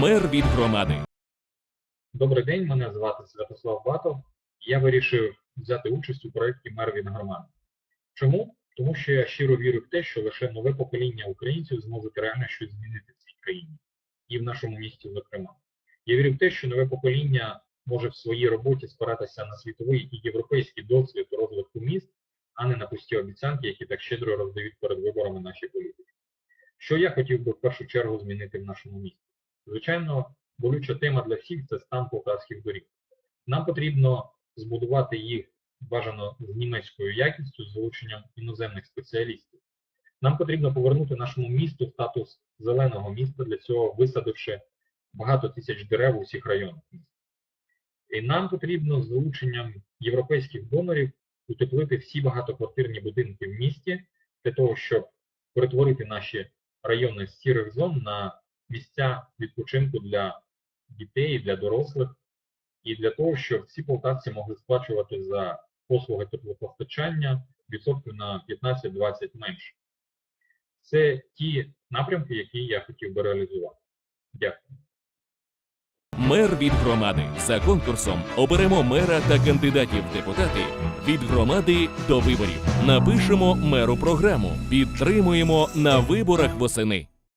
Мер від громади. Добрий день, мене звати Святослав Батов. Я вирішив взяти участь у проєкті Мер від громади. Чому? Тому що я щиро вірю в те, що лише нове покоління українців зможуть реально щось змінити в цій країні і в нашому місті, зокрема. Я вірю в те, що нове покоління може в своїй роботі спиратися на світовий і європейський досвід розвитку міст, а не на пусті обіцянки, які так щедро роздають перед виборами наші політики. Що я хотів би в першу чергу змінити в нашому місті? Звичайно, болюча тема для всіх це стан полтавських доріг. Нам потрібно збудувати їх бажано з німецькою якістю, з залученням іноземних спеціалістів. Нам потрібно повернути нашому місту статус зеленого міста, для цього висадивши багато тисяч дерев у всіх районах міста. І нам потрібно з залученням європейських донорів утеплити всі багатоквартирні будинки в місті для того, щоб перетворити наші райони з сірих зон на місця відпочинку для дітей, для дорослих, і для того, щоб всі полтавці могли сплачувати за послуги теплопостачання відсотків на 15-20 менше. Це ті напрямки, які я хотів би реалізувати. Дякую. Мер від громади. За конкурсом оберемо мера та кандидатів в депутати від громади до виборів. Напишемо меру програму. Підтримуємо на виборах восени.